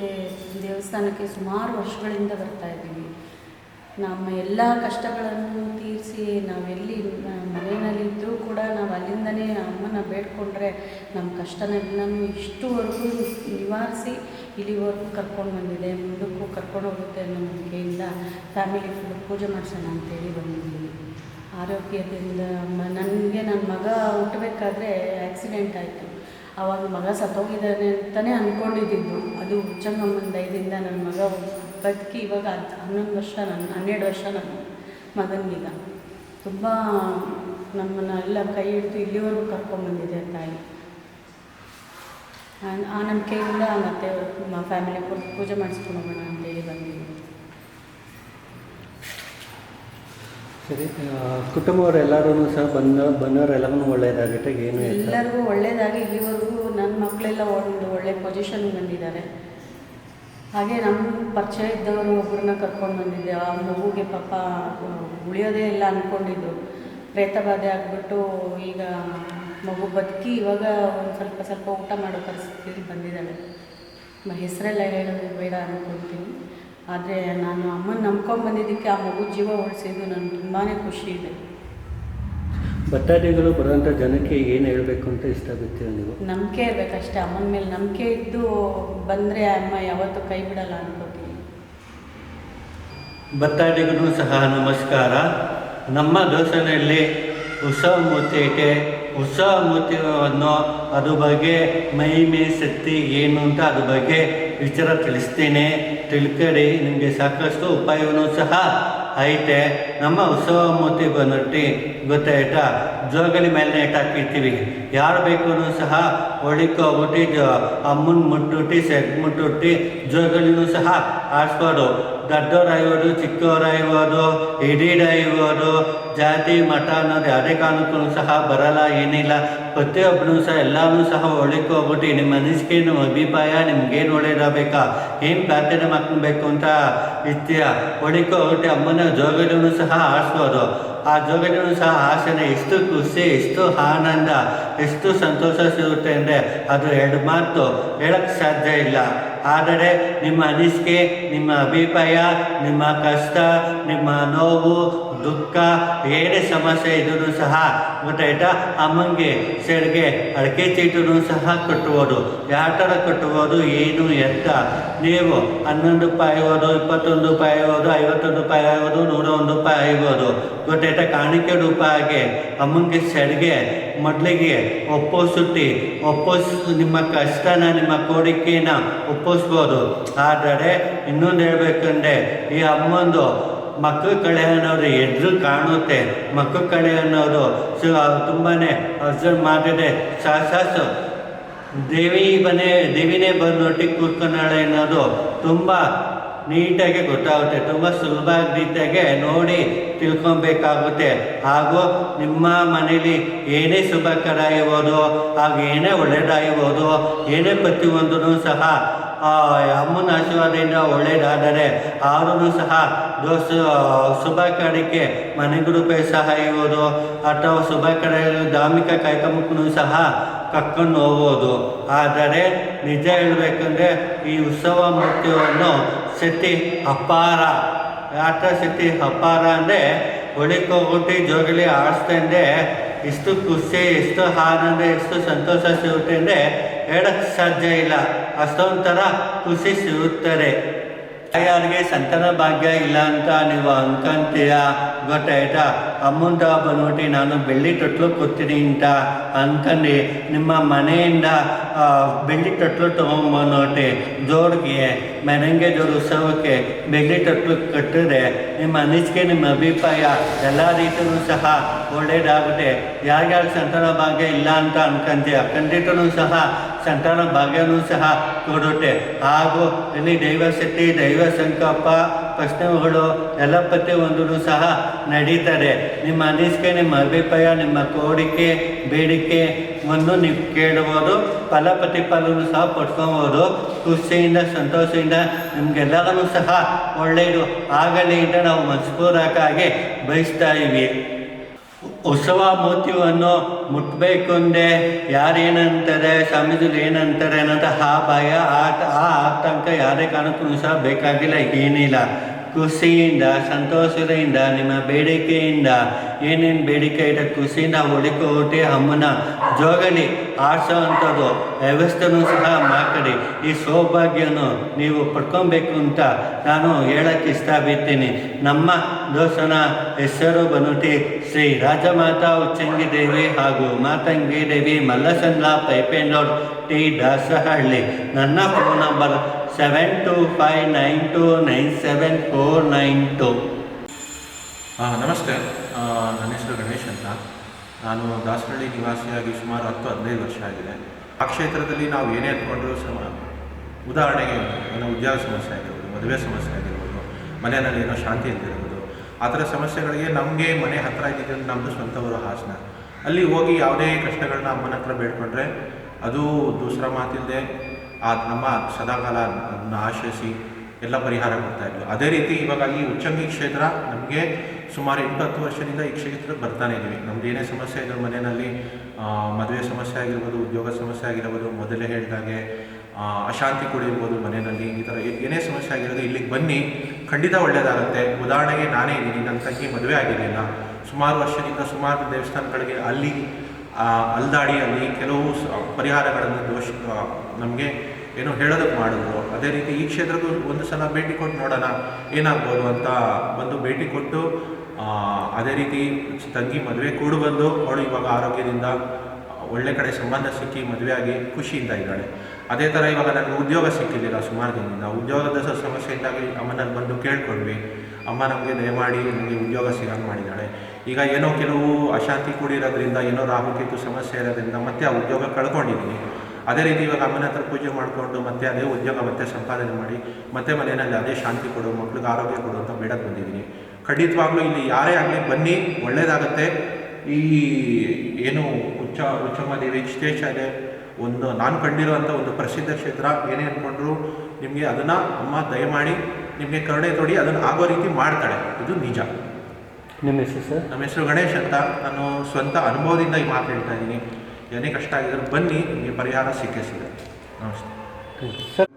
ದೇವಸ್ಥಾನಕ್ಕೆ ಸುಮಾರು ವರ್ಷಗಳಿಂದ ಬರ್ತಾ ಇದ್ದೀವಿ. ನಮ್ಮ ಎಲ್ಲ ಕಷ್ಟಗಳನ್ನು ತೀರಿಸಿ ನಾವೆಲ್ಲಿ ಮನೆಯಲ್ಲಿದ್ದರೂ ಕೂಡ ನಾವು ಅಲ್ಲಿಂದನೇ ಅಮ್ಮನ ಬೇಡ್ಕೊಂಡ್ರೆ ನಮ್ಮ ಕಷ್ಟನೆಲ್ಲನೂ ಇಷ್ಟುವರೆಗೂ ನಿವಾರಿಸಿ ಇಲ್ಲಿವರೆಗೂ ಕರ್ಕೊಂಡು ಬಂದಿದೆ, ಮುಂದಕ್ಕೂ ಕರ್ಕೊಂಡು ಹೋಗುತ್ತೆ ಅನ್ನೋ ನಂಬಿಕೆಯಿಂದ ಫ್ಯಾಮಿಲಿ ಫುಲ್ ಪೂಜೆ ಮಾಡಿಸೋಣ ಅಂತೇಳಿ ಬಂದಿದ್ದೀವಿ. ಆರೋಗ್ಯದಿಂದ ನನಗೆ ನನ್ನ ಮಗ ಹುಟ್ಟಬೇಕಾದ್ರೆ ಆಕ್ಸಿಡೆಂಟ್ ಆಯಿತು. ಆವಾಗ ಮಗ ಸತ್ತೋಗಿದ್ದಾನೆ ಅಂತಲೇ ಅಂದ್ಕೊಂಡಿದ್ದು ಅದು ಹುಚ್ಚಮ್ಮನ ದಯದಿಂದ ನನ್ನ ಮಗ ಬದುಕಿ ಇವಾಗ ಹತ್ತು ಹನ್ನೊಂದು ವರ್ಷ ನನ್ನ, ಹನ್ನೆರಡು ವರ್ಷ ನನ್ನ ಮಗನಿಗಿಲ್ಲ ತುಂಬ ನಮ್ಮನ್ನು ಎಲ್ಲ ಕೈ ಹಿಡಿದು ಇಲ್ಲಿವರೆಗೂ ಕರ್ಕೊಂಡ್ಬಂದಿದೆ ತಾಯಿ ಆ- ಆ ನಂಬಿಕೆಯಿಂದ ಮತ್ತೆ ಫ್ಯಾಮಿಲಿ ಪೂಜೆ ಮಾಡಿಸ್ಕೊಂಡು ಹೋಗೋಣ ಅಂತೇಳಿ ಬಂದಿದ್ದೀವಿ ಸರಿ ಕುಟುಂಬವರೆಲ್ಲರೂ ಸಹ ಬಂದ ಬಂದವರೆಲ್ಲರೂ ಒಳ್ಳೆಯದಾಗುತ್ತೆ, ಏನು ಎಲ್ಲರಿಗೂ ಒಳ್ಳೆಯದಾಗಿ ಇಲ್ಲಿವರೆಗೂ ನನ್ನ ಮಕ್ಕಳೆಲ್ಲ ಒಂದು ಒಳ್ಳೆ ಪೊಸಿಷನ್ ಬಂದಿದ್ದಾರೆ. ಹಾಗೆ ನಮ್ಮ ಪರಿಚಯ ಇದ್ದವರು ಒಬ್ಬರನ್ನ ಕರ್ಕೊಂಡು ಬಂದಿದ್ದೆ. ಆ ಮಗುಗೆ ಪಾಪ ಉಳಿಯೋದೇ ಇಲ್ಲ ಅಂದ್ಕೊಂಡಿದ್ದು ಪ್ರೇತಬಾಧೆ ಆಗಿಬಿಟ್ಟು ಈಗ ಮಗು ಬದುಕಿ ಇವಾಗ ಒಂದು ಸ್ವಲ್ಪ ಸ್ವಲ್ಪ ಊಟ ಮಾಡೋ ಪರಿಸ್ಥಿತಿ ಬಂದಿದ್ದಾಳೆ. ಹೆಸರೆಲ್ಲ ಹೇಳೋದು ಬೇಡ ಅಂದ್ಕೊಳ್ತೀನಿ ಆದರೆ ನಾನು ಅಮ್ಮನ ನಂಬ್ಕೊಂಡು ಬಂದಿದ್ದಕ್ಕೆ ಆ ಮಗು ಜೀವ ಉಳಿಸಿದ್ದು ನನಗೆ ತುಂಬಾ ಖುಷಿ ಇದೆ. ಭಟ್ಟಾದಿಗಳು ಬರುವಂಥ ಜನಕ್ಕೆ ಏನು ಹೇಳಬೇಕು ಅಂತ ಇಷ್ಟ ಆಗುತ್ತೆ ನೀವು? ನಂಬಿಕೆ ಇರಬೇಕಷ್ಟೇ ಅಮ್ಮನ ಮೇಲೆ ನಂಬಿಕೆ ಇದ್ದು ಬಂದರೆ ಅಮ್ಮ ಯಾವತ್ತೂ ಕೈ ಬಿಡಲ್ಲ ಅನ್ಕೋತೀನಿ. ಭಟ್ಟಾದಿಗಳು ಸಹ ನಮಸ್ಕಾರ. ನಮ್ಮ ದೋಸೆಯಲ್ಲಿ ಉತ್ಸವ ಮೂರ್ತಿ ಐತೆ ಉತ್ಸವ ಮೂರ್ತಿಯನ್ನು ಅದ್ರ ಬಗ್ಗೆ ಮಹಿಮೆ ಶಕ್ತಿ ಏನು ಅಂತ ಅದ್ರ ಬಗ್ಗೆ ವಿಚಾರ ತಿಳಿಸ್ತೇನೆ. ತಿಳ್ಕಡಿ, ನಿಮಗೆ ಸಾಕಷ್ಟು ಉಪಾಯವನ್ನು ಸಹ ಐತೆ. ನಮ್ಮ ಉತ್ಸವ ಮೂರ್ತಿ ಬಂದ್ಬಿಟ್ಟು, ಗೊತ್ತಾಯ್ತಾ? ಜೋಗಲಿ ಮೇಲೆ ನೆಟ್ ಯಾರು ಬೇಕು ಸಹ ಒಳಿಕೋ ಹುಟ್ಟಿ ಅಮ್ಮನ ಮುಟ್ಟುಟ್ಟಿ, ಸೆಗ್ ಮುಟ್ಟುಟ್ಟಿ ಜೋಗಲಿನೂ ಸಹ ಆಡಿಸ್ಬೋದು ದೊಡ್ಡವರಾಗಿರ್ಬೋದು ಚಿಕ್ಕವರಾಗಿರ್ಬೋದು ಹಿಡೀಡಾಗಿರ್ಬೋದು ಜಾತಿ ಮಠ ಅನ್ನೋದು ಯಾವುದೇ ಕಾರಣಕ್ಕೂ ಸಹ ಬರಲ್ಲ, ಏನಿಲ್ಲ. ಪ್ರತಿಯೊಬ್ಬನು ಸಹ, ಎಲ್ಲನೂ ಸಹ ಒಳಕ್ಕೆ ಹೋಗ್ಬಿಟ್ಟು ನಿಮ್ಮ ಅನಿಸಿಕೆಯನ್ನು ಅಭಿಪ್ರಾಯ ನಿಮ್ಗೇನು ಒಳ್ಳೆಯದಾಗಬೇಕಾ? ಏನು ಪ್ರಾರ್ಥನೆ ಮಾಡ್ಕೊಬೇಕು ಅಂತ ಇರ್ತೀಯ? ಒಳಕ್ಕೆ ಹೋಗ್ಬಿಟ್ಟು ಅಮ್ಮನ ಜೋಗಲಿನೂ ಸಹ ಆಡಿಸ್ಬೋದು ಆ ಜೋಗಲಿನೂ ಸಹ ಆಸನೆ, ಎಷ್ಟು ಖುಷಿ, ಎಷ್ಟು ಆನಂದ, ಎಷ್ಟು ಸಂತೋಷ ಸಿಗುತ್ತೆ ಅಂದರೆ ಅದು ಎರಡು ಮಾತು. ಹೇಳಕ್ಕೆ ಸಾಧ್ಯ ಇಲ್ಲ. ಆದರೆ ನಿಮ್ಮ ಅನಿಸಿಕೆ, ನಿಮ್ಮ ಅಭಿಪ್ರಾಯ, ನಿಮ್ಮ ಕಷ್ಟ, ನಿಮ್ಮ ನೋವು, ದುಃಖ, ಏನೇ ಸಮಸ್ಯೆ ಇದ್ದರೂ ಸಹ ಗೊತ್ತಾಯ್ತಾ ಅಮ್ಮಂಗೆ ಸೆಡ್ಗೆ ಅಡಿಕೆ ಚೀಟನ್ನು ಸಹ ಕಟ್ಟುವುದು. ಯಾವ ಥರ ಕಟ್ಟುವುದು, ಏನು ಎತ್ತ ನೀವು ಹನ್ನೊಂದು ರೂಪಾಯಿ ಆಗ್ಬೋದು ಇಪ್ಪತ್ತೊಂದು ರೂಪಾಯಿ ಆಗ್ಬೋದು ಐವತ್ತೊಂದು ರೂಪಾಯಿ ಆಗೋದು ನೂರ ಒಂದು ರೂಪಾಯಿ ಆಗ್ಬೋದು ಗೊತ್ತಾಯ್ತಾ ಕಾಣಿಕೆ ರೂಪ ಆಗಿ ಅಮ್ಮಂಗೆ ಸೆಡ್ಗೆ ಮೊದಲಿಗೆ ಒಪ್ಪೋಸುತ್ತಿ ಒಪ್ಪೋಸ್ ನಿಮ್ಮ ಕಷ್ಟನ, ನಿಮ್ಮ ಕೋರಿಕೆನ ಒಪ್ಪಿಸ್ಬೋದು. ಆದರೆ ಇನ್ನೊಂದು ಹೇಳಬೇಕಂದ್ರೆ, ಈ ಅಮ್ಮಂದು ಮಕ್ಕಳು ಕಳೆ ಅನ್ನೋದು ಎದುರು ಕಾಣುತ್ತೆ. ಮಕ್ಕಳು ಕಳೆ ಅನ್ನೋದು ಸೊ ತುಂಬಾ ಅಬ್ಸರ್ವ್ ಮಾಡಿದೆ ಸಾಸು ದೇವಿ ಬನೇ ದೇವಿನೇ ಬಂದೊಟ್ಟಿಗೆ ಕೂತ್ಕೊಂಡಾಳೆ ಅನ್ನೋದು ತುಂಬ ನೀಟಾಗಿ ಗೊತ್ತಾಗುತ್ತೆ. ತುಂಬ ಸುಲಭ ರೀತಿಯಾಗಿ ನೋಡಿ ತಿಳ್ಕೊಬೇಕಾಗುತ್ತೆ. ಹಾಗೂ ನಿಮ್ಮ ಮನೇಲಿ ಏನೇ ಶುಭಕರ ಇರ್ಬೋದು, ಹಾಗೂ ಏನೇ ಒಳ್ಳೆಯದಾಗಿರ್ಬೋದು ಏನೇ ಪ್ರತಿಯೊಂದೂ ಸಹ ಅಮ್ಮನ ಆಶೀರ್ವಾದದಿಂದ ಒಳ್ಳೆಯದಾದರೆ ಅವರೂ ಸಹ ದೋಸ್ ಶುಭ ಕಡೆಗೆ ಮನೆಗುರುಪೆ ಸಹ ಇರ್ಬೋದು ಅಥವಾ ಶುಭ ಕಡೆ ಧಾರ್ಮಿಕ ಕಾರ್ಯಕ್ರಮಕ್ಕೂ ಸಹ ಕರ್ಕೊಂಡು ಹೋಗ್ಬೋದು ಆದರೆ ನಿಜ ಹೇಳಬೇಕಂದ್ರೆ ಈ ಉತ್ಸವ ಮೂರ್ತಿಯನ್ನು ಸತಿ ಅಪಾರ, ಯಾತ್ರ ಸತಿ ಅಪಾರ ಅಂದರೆ ಒಳಿಕೋಗುತ್ತೆ ಜೋಗಲಿ ಆಡಿಸ್ತಾ ಇಷ್ಟು ಖುಷಿ ಎಷ್ಟು ಆನಂದ ಎಷ್ಟು ಸಂತೋಷ ಸಿಗುತ್ತೆ ಅಂದರೆ ಹೇಳಕ್ಕೆ ಸಾಧ್ಯ ಇಲ್ಲ. ಅಷ್ಟೊಂಥರ ಖುಷಿ ಸಿಗುತ್ತಾರೆ ಯಾರಿಗೆ ಸಂತಾನ ಭಾಗ್ಯ ಇಲ್ಲ ಅಂತ ನೀವು ಅನ್ಕಂತೀಯ ಗೊತ್ತಾಯ್ತಾ? ಅಮ್ಮಂತ ಬಂದ್ಬಿಟ್ಟು ನಾನು ಬೆಳ್ಳಿ ತೊಟ್ಲು ಕೊಡ್ತೀನಿ ಅಂತ ಅನ್ಕೊಂಡು. ನಿಮ್ಮ ಮನೆಯಿಂದ ಬೆಳ್ಳಿ ತೊಟ್ಲು ತೊಗೊಂಬಂದ್ಬಿಟ್ಟು ಜೋಡಿಗೆ ಮೆರಂಗೆ ಜೋಡು ಉತ್ಸವಕ್ಕೆ ಬೆಳ್ಳಿ ತೊಟ್ಲು ಕಟ್ಟಿದ್ರೆ ನಿಮ್ಮ ಅನಿಸಿಕೆ ನಿಮ್ಮ ಅಭಿಪ್ರಾಯ ಎಲ್ಲ ರೀತಿಯೂ ಸಹ ಒಳ್ಳೆಯದಾಗುತ್ತೆ ಯಾರ್ಯಾರು ಸಂತಾನ ಭಾಗ್ಯ ಇಲ್ಲ ಅಂತ ಅನ್ಕೊಂತೀಯ, ಖಂಡಿತನೂ ಸಹ ಸಂತಾನ ಭಾಗ್ಯನೂ ಸಹ ಕೊಡುತ್ತೆ. ಹಾಗೂ ಇಲ್ಲಿ ದೈವ ಶಕ್ತಿ, ದೈವ ಸಂಕಲ್ಪ ಪ್ರಶ್ನೆಗಳು ಎಲ್ಲ ಪ್ರತಿಯೊಂದೂ ಸಹ ನಡೀತದೆ. ನಿಮ್ಮ ಅನಿಸಿಕೆ, ನಿಮ್ಮ ಅಭಿಪ್ರಾಯ, ನಿಮ್ಮ ಕೋರಿಕೆ, ಬೇಡಿಕೆ ಒಂದು ನೀವು ಕೇಳಬಹುದು ಫಲ ಪ್ರತಿಫಲನೂ ಸಹ ಪಡ್ಕೊಬೋದು. ಖುಷಿಯಿಂದ, ಸಂತೋಷದಿಂದ ನಿಮಗೆಲ್ಲರೂ ಸಹ ಒಳ್ಳೆಯದು ಆಗಲಿ ಅಂತ ನಾವು ಮನಸ್ಪೂರ್ವಕವಾಗಿ ಬಯಸ್ತಾ ಇವಿ ಉತ್ಸವ ಮೂರ್ತಿಯನ್ನು ಮುಟ್ಟಬೇಕು ಅಂದೆ ಯಾರೇನಂತಾರೆ, ಸ್ವಾಮೀಜಿಗಳು ಏನಂತಾರೆ ಅನ್ನೋದು ಆ ಭಯ, ಆ ಆ ಆತಂಕ ಯಾರೇ ಕಾರಣಕ್ಕೂ ಸಹ ಬೇಕಾಗಿಲ್ಲ, ಏನಿಲ್ಲ. ಖುಷಿಯಿಂದ, ಸಂತೋಷದಿಂದ, ನಿಮ್ಮ ಬೇಡಿಕೆಯಿಂದ ಏನೇನು ಬೇಡಿಕೆ ಇದೆ ಖುಷಿಯಿಂದ ಹುಡುಕೋಟಿ ಅಮ್ಮನ ಜೋಗಲಿ ಆಡ್ಸೋ ಅಂಥದ್ದು. ವ್ಯವಸ್ಥೆನೂ ಸಹ ಮಾತಾಡಿ. ಈ ಸೌಭಾಗ್ಯನು ನೀವು ಪಡ್ಕೊಬೇಕು ಅಂತ ನಾನು ಹೇಳಕ್ಕೆ ಇಷ್ಟಪಡ್ತೀನಿ. ನಮ್ಮ ದೋಸನ ಹೆಸರು ಬಂದ್ಬಿಟ್ಟು ಶ್ರೀ ರಾಜಮಾತಾ ಉಚ್ಚಂಗಿ ದೇವಿ ಹಾಗೂ ಮಾತಂಗಿ ದೇವಿ ಮಲ್ಲಸಂದ್ರ ರೋಡ್ ಟಿ ದಾಸಹಳ್ಳಿ. ನನ್ನ phone number seven two five nine two nine seven four nine two. ಹಾಂ ನಮಸ್ತೆ. ನನ್ನ ಹೆಸರು ಗಣೇಶ್ ಅಂತ. ನಾನು ದಾಸರಳ್ಳಿ ನಿವಾಸಿಯಾಗಿ ಸುಮಾರು ಹತ್ತು, ಹದಿನೈದು ವರ್ಷ ಆಗಿದೆ. ಆ ಕ್ಷೇತ್ರದಲ್ಲಿ ನಾವು ಏನೇ ಅಂದ್ಕೊಂಡ್ರೂ ಸಮ, ಉದಾಹರಣೆಗೆ ಏನೋ ಉದ್ಯೋಗ ಸಮಸ್ಯೆ ಆಗಿರ್ಬೋದು, ಮದುವೆ ಸಮಸ್ಯೆ ಆಗಿರ್ಬೋದು, ಮನೆಯಲ್ಲಿ ಏನೋ ಶಾಂತಿ ಇಲ್ದಿರ್ಬೋದು ಆ ಥರ ಸಮಸ್ಯೆಗಳಿಗೆ ನಮಗೆ ಮನೆ ಹತ್ತಿರ ಇದ್ದಿದ್ದು ನಮ್ಮದು ಸ್ವಂತವರು ಹಾಸನ. ಅಲ್ಲಿ ಹೋಗಿ ಯಾವುದೇ ಕಷ್ಟಗಳನ್ನ ಅಮ್ಮನ ಹತ್ರ ಬೇಡ್ಕೊಂಡ್ರೆ ಅದು ದೂಸರ ಮಾತಿಲ್ಲದೆ ಆ ನಮ್ಮ ಸದಾಕಾಲ ಅದನ್ನು ಆಶ್ರಯಿಸಿ ಎಲ್ಲ ಪರಿಹಾರ ಕೊಡ್ತಾ ಅದೇ ರೀತಿ ಇವಾಗ ಈ ಉಚ್ಚಂಗಿ ಕ್ಷೇತ್ರ ನಮಗೆ ಸುಮಾರು ಎಂಟು ಹತ್ತು ವರ್ಷದಿಂದ ಈ ಕ್ಷೇತ್ರಕ್ಕೆ ಬರ್ತಾನೆ ಇದ್ದೀವಿ. ನಮ್ದು ಏನೇ ಸಮಸ್ಯೆ ಆಗಿರೋ ಮನೆಯಲ್ಲಿ ಮದುವೆ ಸಮಸ್ಯೆ ಆಗಿರ್ಬೋದು, ಉದ್ಯೋಗ ಸಮಸ್ಯೆ ಆಗಿರ್ಬೋದು, ಮೊದಲೇ ಹೇಳಿದಾಗೆ ಅಶಾಂತಿ ಕೂಡ ಇರ್ಬೋದು ಮನೆಯಲ್ಲಿ, ಈ ಥರ ಏನೇ ಸಮಸ್ಯೆ ಆಗಿರೋದು ಇಲ್ಲಿಗೆ ಬನ್ನಿ. ಖಂಡಿತ ಒಳ್ಳೆಯದಾಗುತ್ತೆ ಉದಾಹರಣೆಗೆ ನಾನೇ ಇದ್ದೀನಿ, ನನ್ನ ತಂಗಿ ಮದುವೆ ಆಗಿರಲಿಲ್ಲ ಸುಮಾರು ವರ್ಷದಿಂದ ಸುಮಾರು ದೇವಸ್ಥಾನಗಳಿಗೆ ಅಲ್ಲಿ ಅಲ್ದಾಡಿ, ಅಲ್ಲಿ ಕೆಲವು ಪರಿಹಾರಗಳನ್ನು ದೋಷ ನಮಗೆ ಏನೋ ಹೇಳೋದಕ್ಕೆ ಮಾಡಿದ್ರು ಅದೇ ರೀತಿ ಈ ಕ್ಷೇತ್ರಕ್ಕೂ ಒಂದು ಸಲ ಭೇಟಿ ಕೊಟ್ಟು ನೋಡೋಣ, ಏನಾಗ್ಬೋದು ಅಂತ ಬಂದು ಭೇಟಿ ಕೊಟ್ಟು ಅದೇ ರೀತಿ ತಂಗಿ ಮದುವೆ ಕೂಡ ಬಂದು ಅವಳು ಇವಾಗ ಆರೋಗ್ಯದಿಂದ, ಒಳ್ಳೆ ಕಡೆ ಸಂಬಂಧ ಸಿಕ್ಕಿ ಮದುವೆಯಾಗಿ ಖುಷಿಯಿಂದ ಇದ್ದಾಳೆ. ಅದೇ ಥರ ಇವಾಗ ನನಗೆ ಉದ್ಯೋಗ ಸಿಕ್ಕಿದ್ದಿಲ್ಲ ಸುಮಾರು ದಿನದಿಂದ. ಉದ್ಯೋಗದ ಸಮಸ್ಯೆಯಿಂದಾಗಿ ಅಮ್ಮನಲ್ಲಿ ಬಂದು ಕೇಳ್ಕೊಂಡ್ವಿ. ಅಮ್ಮ ನಮಗೆ ದಯಮಾಡಿ ನಮಗೆ ಉದ್ಯೋಗ ಸಿಗಂಗೆ ಮಾಡಿದ್ದಾಳೆ. ಈಗ ಏನೋ ಕೆಲವು ಅಶಾಂತಿ ಕೂಡಿರೋದ್ರಿಂದ, ಏನೋ ರಾಹುಕೇತು ಸಮಸ್ಯೆ ಇರೋದ್ರಿಂದ ಮತ್ತೆ ಆ ಉದ್ಯೋಗ ಕಳ್ಕೊಂಡಿದ್ದೀನಿ. ಅದೇ ರೀತಿ ಇವಾಗ ಅಮ್ಮನ ಹತ್ರ ಪೂಜೆ ಮಾಡಿಕೊಂಡು ಮತ್ತೆ ಅದೇ ಉದ್ಯೋಗ ಮತ್ತೆ ಸಂಪಾದನೆ ಮಾಡಿ ಮತ್ತೆ ಮನೆಯಲ್ಲಿ ಅದೇ ಶಾಂತಿ ಕೊಡು ಮಕ್ಳಿಗೆ ಆರೋಗ್ಯ ಕೊಡು ಅಂತ ಬೇಡಕ್ಕೆ ಬಂದಿದ್ದೀನಿ. ಖಂಡಿತವಾಗ್ಲೂ ಇಲ್ಲಿ ಯಾರೇ ಆಗಲಿ ಬನ್ನಿ ಒಳ್ಳೆಯದಾಗತ್ತೆ ಈ ಏನು ಉಚ್ಚ ಉಚ್ಚಮ್ಮ ದೇವಿ ಒಂದು ನಾನು ಕಂಡಿರುವಂಥ ಒಂದು ಪ್ರಸಿದ್ಧ ಕ್ಷೇತ್ರ ಏನೇ ಅಂದ್ಕೊಂಡ್ರು ನಿಮಗೆ ಅದನ್ನು ಅಮ್ಮ ದಯಮಾಡಿ ನಿಮಗೆ ಕರುಣೆ ತೊಡಿ ಅದನ್ನು ಆಗೋ ರೀತಿ ಮಾಡ್ತಾಳೆ. ಇದು ನಿಜ. ನಿಮ್ಮ ಹೆಸರು ಸರ್? ನಮ್ಮ ಹೆಸರು ಗಣೇಶ್ ಅಂತ ನಾನು ಸ್ವಂತ ಅನುಭವದಿಂದ ಈ ಮಾತು ಹೇಳ್ತಾ ಇದ್ದೀನಿ. ಏನೇ ಕಷ್ಟ ಆಗಿದ್ರು ಬನ್ನಿ ನಿಮಗೆ ಪರಿಹಾರ ಸಿಕ್ಕೇ ಸಿಗುತ್ತೆ. ನಮಸ್ತೆ. ಸರ್